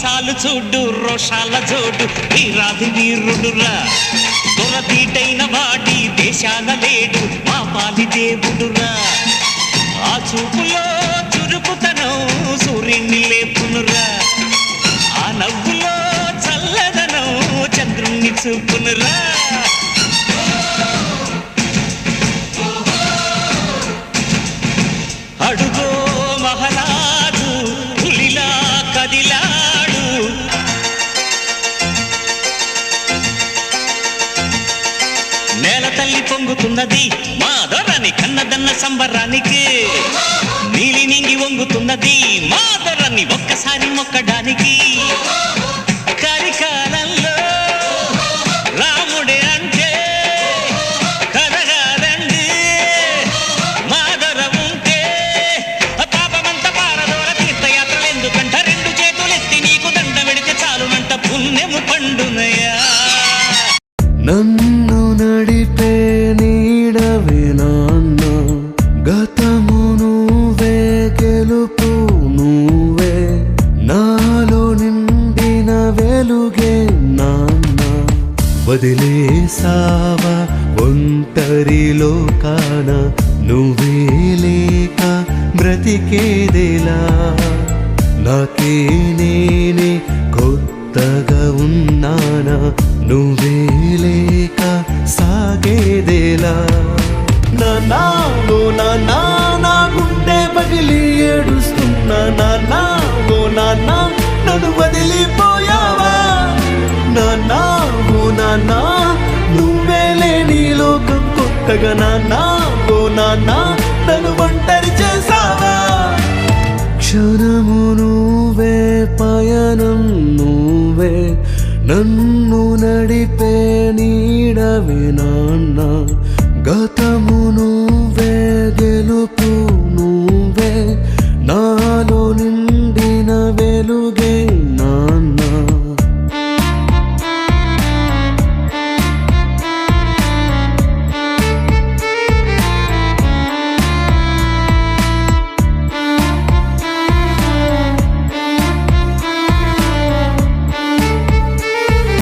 చూడు రోషాల జోడు వీరాది వీరుడురా దొరతీటైన వాడి దేశాల లేడు మా పాలి దేవుడురా. ఆ చూపులో చురుకుతనం సూర్యుని లేపునురా. ఆ నవ్వులో చల్లదనం చంద్రుణ్ణి చూపునురా. నేల తల్లి పొంగుతున్నది మా దొరని కన్నదన్న సంబరానికి. నీలి నింగి వంగుతున్నది మా దొరని ఒక్కసారి మొక్కడానికి. కలికాలంలో రాముడే అంటే కదగాదండి మాదర ఉంటే పాపమంత పారదోర తీర్థయాత్రలు ఎందుకంట? రెండు చేతులెత్తి నీకు దండ పెడితే చాలునంట పుణ్యము పండునయా. నన్ను నడిపే నీడవే నాన్న. గతము నువ్వే గెలుపు నువ్వే. నాలో నిండిన వెలుగే నాన్న. వదిలేసావా ఒంటరిలో కాన నువ్వే లేక బ్రతికేదేలా? నాకే నేనే కొత్తగా ఉన్నానా? నువ్వే నాన్నా నన్ను వదిలిపోయావా? నాన్నా ఓ నాన్నా నువ్వే లేని లోకం కొత్తగా నాన్నా ఓ నాన్నా నన్ను ఒంటరి చేసావా క్షణము నువ్వే పయనం నువ్వే నన్ను నడిపే నీడవే నాన్న. గతము నువ్వే